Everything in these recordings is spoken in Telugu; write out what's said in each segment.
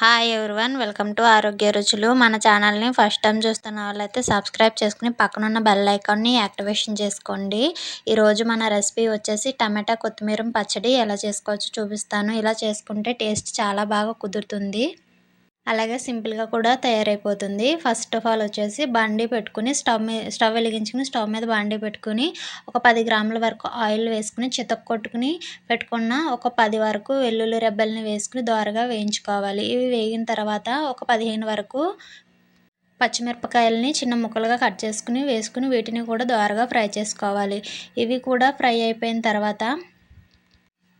హాయ్ ఎవరివన్ వెల్కమ్ టు ఆరోగ్య రుచులు మన ఛానల్ని ఫస్ట్ టైం చూస్తున్న వాళ్ళైతే సబ్స్క్రైబ్ చేసుకుని పక్కనున్న బెల్ ఐకాన్ని యాక్టివేషన్ చేసుకోండి. ఈరోజు మన రెసిపీ వచ్చేసి టమాటా కొత్తిమీర పచ్చడి. ఎలా చేసుకోవచ్చు చూపిస్తాను. ఇలా చేసుకుంటే టేస్ట్ చాలా బాగా కుదురుతుంది. అలాగే సింపుల్గా కూడా తయారైపోతుంది. ఫస్ట్ ఆఫ్ ఆల్ వచ్చేసి బండి పెట్టుకుని స్టవ్ మీద స్టవ్ వెలిగించుకుని స్టవ్ మీద బండి పెట్టుకుని ఒక పది గ్రాముల వరకు ఆయిల్ వేసుకుని చితక్ కొట్టుకుని పెట్టుకున్న ఒక పది వరకు వెల్లుల్లి రెబ్బల్ని వేసుకుని దోరగా వేయించుకోవాలి. ఇవి వేగిన తర్వాత ఒక పదిహేను వరకు పచ్చిమిరపకాయలని చిన్న ముక్కలుగా కట్ చేసుకుని వేసుకుని వీటిని కూడా దోరగా ఫ్రై చేసుకోవాలి. ఇవి కూడా ఫ్రై అయిపోయిన తర్వాత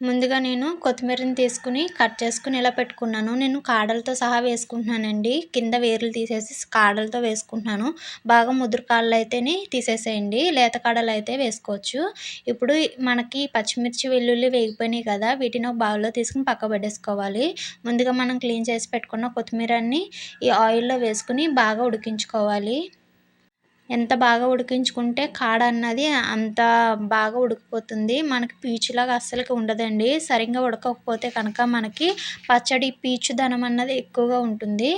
ముందుగా నేను కొత్తిమీరని తీసుకుని కట్ చేసుకుని ఇలా పెట్టుకున్నాను. నేను కాడలతో సహా వేసుకుంటున్నానండి. కింద వేర్లు తీసేసి కాడలతో వేసుకుంటున్నాను. బాగా ముదురు కాడలు అయితేనే తీసేసేయండి. లేత కాడలు అయితే వేసుకోవచ్చు. ఇప్పుడు మనకి పచ్చిమిర్చి వెల్లుల్లి వేగిపోయినాయి కదా వీటిని ఒక బౌల్లో తీసుకుని పక్క పెట్టేసుకోవాలి ముందుగా మనం క్లీన్ చేసి పెట్టుకున్న కొత్తిమీరని ఈ ఆయిల్లో వేసుకుని బాగా ఉడికించుకోవాలి. ఎంత బాగా ఉడికించుకుంటే కాడ అన్నది అంత బాగా ఉడికిపోతుంది. మనకి పీచులాగా అస్సలకి ఉండదండి. సరిగ్గా ఉడకకపోతే కనుక మనకి పచ్చడి పీచుదనం అన్నది ఎక్కువగా ఉంటుంది.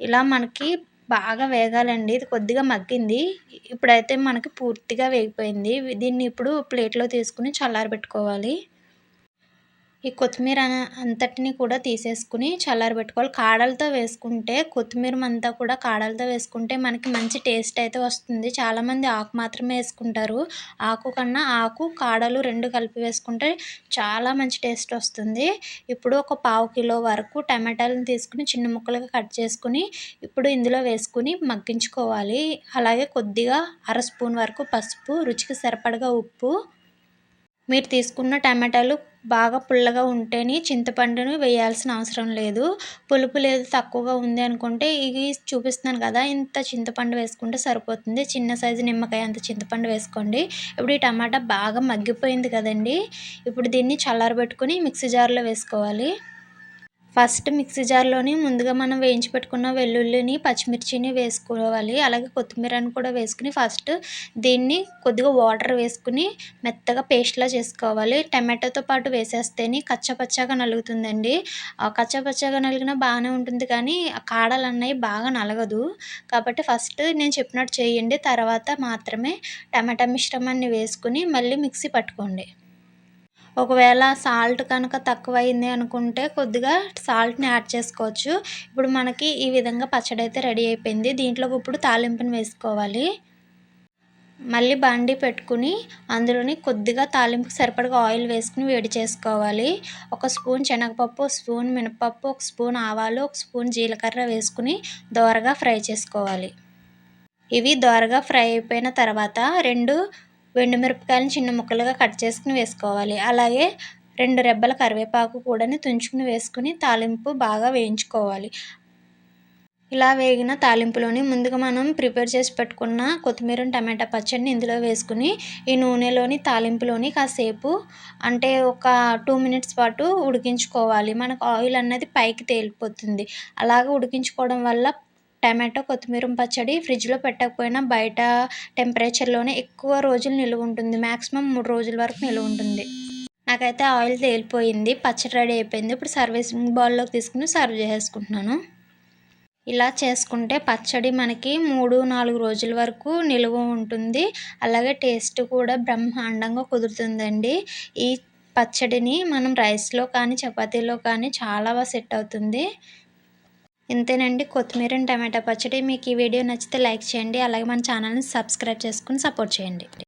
ఇలా మనకి బాగా వేగాలండి. ఇది కొద్దిగా మగ్గింది. ఇప్పుడైతే మనకి పూర్తిగా వేగిపోయింది. దీన్ని ఇప్పుడు ప్లేట్లో తీసుకుని చల్లారబెట్టుకోవాలి. ఈ కొత్తిమీర అంతటిని కూడా తీసేసుకుని చల్లారబెట్టుకోవాలి కాడలతో వేసుకుంటే కొత్తిమీర అంతా కూడా కాడలతో వేసుకుంటే మనకి మంచి టేస్ట్ అయితే వస్తుంది. చాలామంది ఆకు మాత్రమే వేసుకుంటారు. ఆకు కన్నా ఆకు కాడలు రెండు కలిపి వేసుకుంటే చాలా మంచి టేస్ట్ వస్తుంది. ఇప్పుడు ఒక పావు కిలో వరకు టమాటాలను తీసుకుని చిన్న ముక్కలుగా కట్ చేసుకుని ఇప్పుడు ఇందులో వేసుకుని మగ్గించుకోవాలి. అలాగే కొద్దిగా అర స్పూన్ వరకు పసుపు రుచికి సరిపడగా ఉప్పు మీరు తీసుకున్న టమాటాలు బాగా పుల్లగా ఉంటేనే చింతపండును వేయాల్సిన అవసరం లేదు. పులుపు లేదు తక్కువగా ఉంది అనుకుంటే ఇవి చూపిస్తున్నాను కదా ఇంత చింతపండు వేసుకుంటే సరిపోతుంది. చిన్న సైజు నిమ్మకాయ అంత చింతపండు వేసుకోండి. ఇప్పుడు ఈ టమాటా బాగా మగ్గిపోయింది కదండి. ఇప్పుడు దీన్ని చల్లారబెట్టుకుని మిక్సీ జార్లో వేసుకోవాలి. ఫస్ట్ మిక్సీ జార్లోని ముందుగా మనం వేయించి పెట్టుకున్న వెల్లుల్లిని పచ్చిమిర్చిని వేసుకోవాలి. అలాగే కొత్తిమీరని కూడా వేసుకుని ఫస్ట్ దీన్ని కొద్దిగా వాటర్ వేసుకుని మెత్తగా పేస్ట్లా చేసుకోవాలి. టమాటోతో పాటు వేసేస్తేనే కచ్చపచ్చగా నలుగుతుందండి. కచ్చపచ్చగా నలిగినా బాగానే ఉంటుంది కానీ కాడలు అన్నవి బాగా నలగదు. కాబట్టి ఫస్ట్ నేను చెప్పినట్టు చేయండి. తర్వాత మాత్రమే టమాటా మిశ్రమాన్ని వేసుకుని మళ్ళీ మిక్సీ పట్టుకోండి. ఒకవేళ సాల్ట్ కనుక తక్కువైంది అనుకుంటే కొద్దిగా సాల్ట్ని యాడ్ చేసుకోవచ్చు. ఇప్పుడు మనకి ఈ విధంగా పచ్చడి అయితే రెడీ అయిపోయింది. దీంట్లోకి ఇప్పుడు తాలింపుని వేసుకోవాలి. మళ్ళీ బండి పెట్టుకుని అందులోని కొద్దిగా తాలింపుకి సరిపడగా ఆయిల్ వేసుకుని వేడి చేసుకోవాలి. ఒక స్పూన్ శనగపప్పు ఒక స్పూన్ మినపప్పు ఒక స్పూన్ ఆవాలు ఒక స్పూన్ జీలకర్ర వేసుకుని దోరగా ఫ్రై చేసుకోవాలి. ఇవి దోరగా ఫ్రై అయిపోయిన తర్వాత రెండు మిరపకాయలను చిన్న ముక్కలుగా కట్ చేసుకుని వేసుకోవాలి. అలాగే రెండు రెబ్బల కరివేపాకు కూడా తుంచుకుని వేసుకుని తాలింపు బాగా వేయించుకోవాలి. ఇలా వేగిన తాలింపులోని ముందుగా మనం ప్రిపేర్ చేసి పెట్టుకున్న కొత్తిమీర టమాటా పచ్చడిని ఇందులో వేసుకుని ఈ నూనెలోని తాలింపులోని కాసేపు అంటే ఒక టూ మినిట్స్ పాటు ఉడికించుకోవాలి. మనకు ఆయిల్ అన్నది పైకి తేలిపోతుంది. అలాగే ఉడికించుకోవడం వల్ల టమాటో కొత్తిమీర పచ్చడి ఫ్రిడ్జ్లో పెట్టకపోయినా బయట టెంపరేచర్లోనే ఎక్కువ రోజులు నిలువ ఉంటుంది. మ్యాక్సిమం మూడు రోజుల వరకు నిలువ ఉంటుంది. నాకైతే ఆయిల్ తేలిపోయింది. పచ్చడి రెడీ అయిపోయింది. ఇప్పుడు సర్వీసింగ్ బౌల్లోకి తీసుకుని సర్వ్ చేసుకుంటున్నాను ఇలా చేసుకుంటే పచ్చడి మనకి మూడు నాలుగు రోజుల వరకు నిలువ ఉంటుంది. అలాగే టేస్ట్ కూడా బ్రహ్మాండంగా కుదురుతుందండి. ఈ పచ్చడిని మనం రైస్లో కానీ చపాతీలో కానీ చాలా బాగా సెట్ అవుతుంది. ఇంతేనండి. కొత్తిమీర టమాటా పచ్చడి మీకు ఈ వీడియో నచ్చితే లైక్ చేయండి. అలాగే మన ఛానల్ని సబ్స్క్రైబ్ చేసుకుని సపోర్ట్ చేయండి.